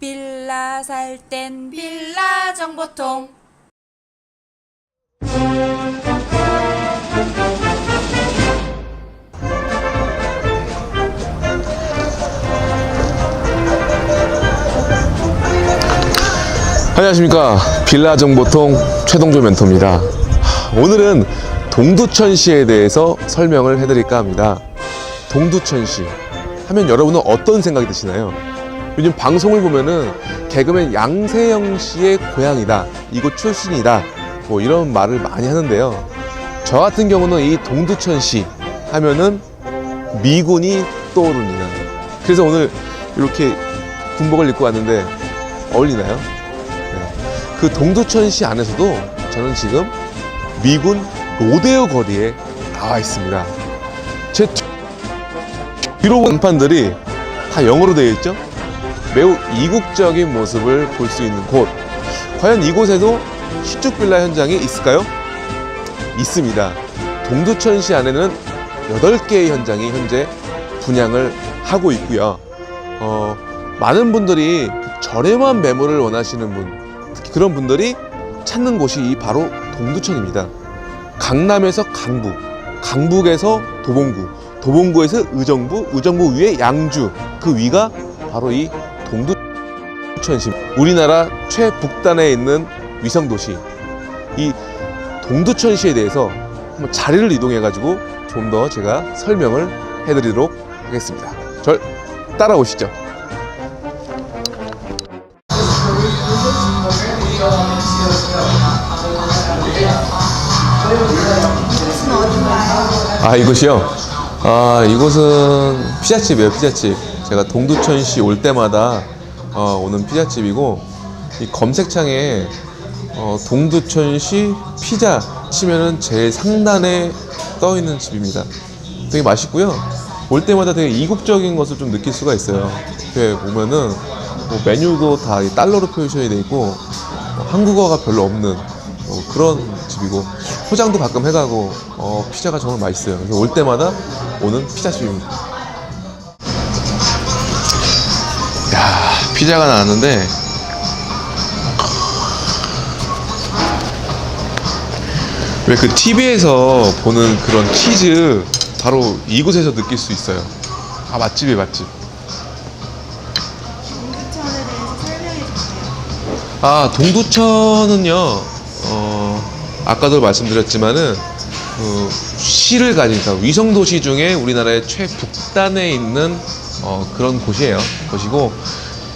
빌라 살 땐 빌라 정보통. 안녕하십니까. 빌라 정보통 최동조 멘토입니다. 오늘은 동두천시에 대해서 설명을 해드릴까 합니다. 동두천시 하면 여러분은 어떤 생각이 드시나요? 요즘 방송을 보면은 개그맨 양세형 씨의 고향이다 이곳 출신이다 뭐 이런 말을 많이 하는데요 저 같은 경우는 이 동두천 시 하면은 미군이 떠오릅니다 그래서 오늘 이렇게 군복을 입고 왔는데 어울리나요? 그 동두천 시 안에서도 저는 지금 미군 로데오 거리에 나와 있습니다. 제 뒤- 뒤로 간판들이 다 영어로 되어 있죠? 매우 이국적인 모습을 볼 수 있는 곳. 과연 이곳에도 시축 빌라 현장이 있을까요? 있습니다. 동두천시 안에는 8개의 현장이 현재 분양을 하고 있고요. 어, 많은 분들이 그 저렴한 매물을 원하시는 분, 특히 그런 분들이 찾는 곳이 이 바로 동두천입니다. 강남에서 강북, 강북에서 도봉구, 도봉구에서 의정부, 의정부 위에 양주, 그 위가 바로 이 동두천시. 우리나라 최북단에 있는 위성도시. 이 동두천시에 대해서 한번 자리를 이동해 가지고 좀 더 제가 설명을 해드리도록 하겠습니다. 절 따라오시죠. 아 이곳이요? 아 이곳은 피자집이에요 피자집 제가 동두천시 올 때마다 어, 오는 피자집이고 이 검색창에 어, 동두천시 피자 치면은 제일 상단에 떠 있는 집입니다 되게 맛있고요 올 때마다 되게 이국적인 것을 좀 느낄 수가 있어요 이렇게 보면은 뭐 메뉴도 다이 달러로 표시돼 있고 어, 한국어가 별로 없는 어, 그런 집이고 포장도 가끔 해가고 어, 피자가 정말 맛있어요. 그래서 올 때마다 오는 피자집입니다. 피자가 나왔는데 왜 그 TV에서 보는 그런 치즈 바로 이곳에서 느낄 수 있어요. 아 맛집이 맛집. 동두천에 대해서 설명해 주세요. 아 동두천은요 어, 아까도 말씀드렸지만은 그 시를 가진 그러니까 위성도시 중에 우리나라의 최북단에 있는 어, 그런 곳이에요 곳이고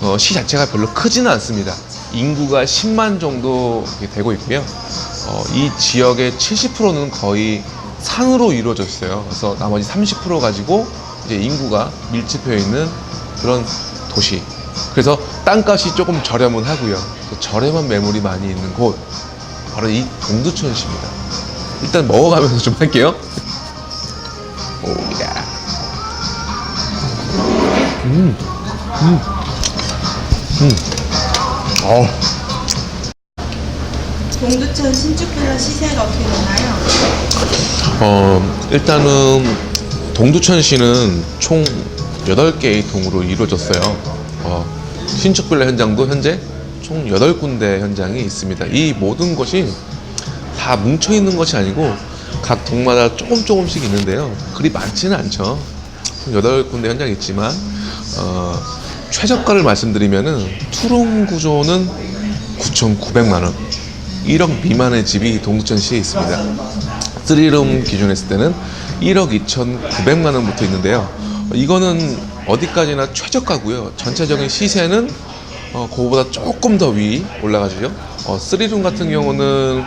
어, 시 자체가 별로 크지는 않습니다 인구가 10만 정도 되고 있고요 어, 이 지역의 70%는 거의 산으로 이루어져 있어요 그래서 나머지 30% 가지고 이제 인구가 밀집해 있는 그런 도시 그래서 땅값이 조금 저렴은 하고요. 또 저렴한 매물이 많이 있는 곳 바로 이 동두천시입니다. 일단 먹어가면서 좀 할게요. 오야. 음, 음, 음. 어, 동두천 신축빌라 시세가 어떻게 되나요? 어, 일단은 동두천시는 총 8개의 동으로 이루어졌어요. 어, 신축빌라 현장도 현재 총 8군데 현장이 있습니다. 이 모든 것이 다 뭉쳐 있는 것이 아니고 각 동마다 조금 조금씩 있는데요. 그리 많지는 않죠. 8군데 현장이 있지만 어, 최저가를 말씀드리면은 투룸 구조는 9,900만 원. 1억 미만의 집이 동두천시에 있습니다. 3룸 기준 했을 때는 1억 2,900만 원부터 있는데요. 이거는 어디까지나 최저가고요. 전체적인 시세는 어, 그거보다 조금 더 위 올라가죠. 어, 3룸 같은 경우는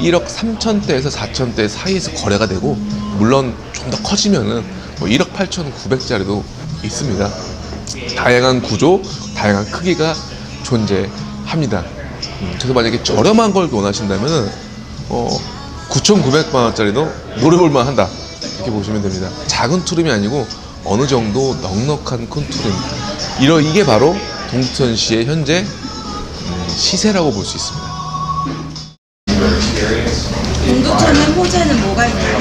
1억 3천대에서 4천대 사이에서 거래가 되고 물론 좀 더 커지면은 뭐 1억 8,900짜리도 있습니다. 다양한 구조, 다양한 크기가 존재합니다. 음, 그래서 만약에 저렴한 걸 원하신다면은 어, 9,900만 원짜리도 노려볼만 한다. 이렇게 보시면 됩니다. 작은 투룸이 아니고 어느 정도 넉넉한 큰 투룸. 이러 이게 바로 동천시의 현재 음, 시세라고 볼 수 있습니다. 동두천의 호재는 뭐가 있나요?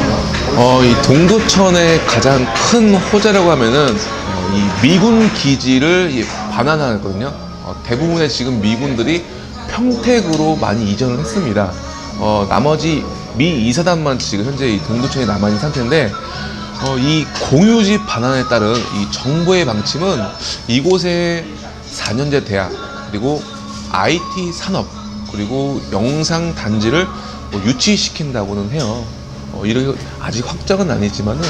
어, 이 동두천의 가장 큰 호재라고 하면은 어, 이 미군 기지를 이 반환하거든요. 어, 대부분의 지금 미군들이 평택으로 많이 이전을 했습니다. 어, 나머지 미 이사단만 지금 현재 이 동두천에 남아 있는 상태인데 어, 이 공유집 반환에 따른 이 정부의 방침은 이곳에 4년제 대학 그리고 IT 산업 그리고 영상 단지를 뭐 유치시킨다고는 해요. 어, 이런 아직 확정은 아니지만은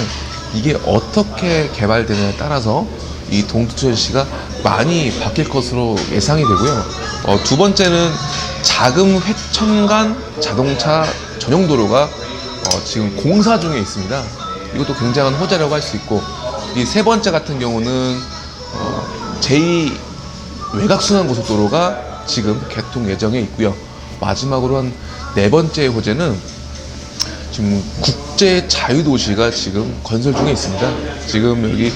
이게 어떻게 개발되느냐에 따라서 이 동두천 시가 많이 바뀔 것으로 예상이 되고요. 어, 두 번째는 자금 회천간 자동차 전용 도로가 어, 지금 공사 중에 있습니다. 이것도 굉장한 호재라고 할 수 있고 이 세 번째 같은 경우는 어, 제2 외곽순환 고속도로가 지금 개통 예정에 있고요. 마지막으로 한 네 번째 호재는 지금 국제 자유도시가 지금 건설 중에 있습니다. 지금 여기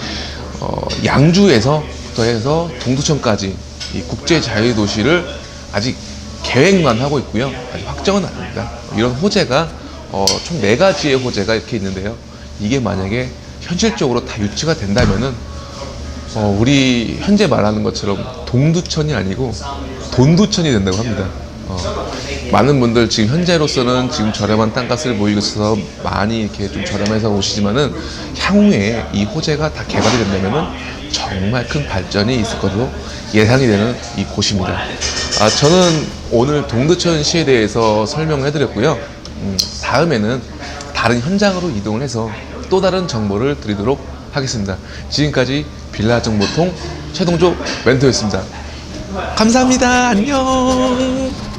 어, 양주에서부터 해서 동두천까지 이 국제 자유도시를 아직 계획만 하고 있고요. 아직 확정은 아닙니다. 이런 호재가 어, 총 네 가지의 호재가 이렇게 있는데요. 이게 만약에 현실적으로 다 유치가 된다면은 어, 우리 현재 말하는 것처럼 동두천이 아니고 돈두천이 된다고 합니다. 어, 많은 분들 지금 현재로서는 지금 저렴한 땅값을 모이고 있어서 많이 이렇게 좀 저렴해서 오시지만은 향후에 이 호재가 다 개발이 된다면은 정말 큰 발전이 있을 것으로 예상이 되는 이 곳입니다. 아, 저는 오늘 동두천시에 대해서 설명을 해드렸고요. 음, 다음에는 다른 현장으로 이동을 해서 또 다른 정보를 드리도록 하겠습니다. 지금까지 빌라 정보통 최동조 멘토였습니다. 감사합니다. 안녕.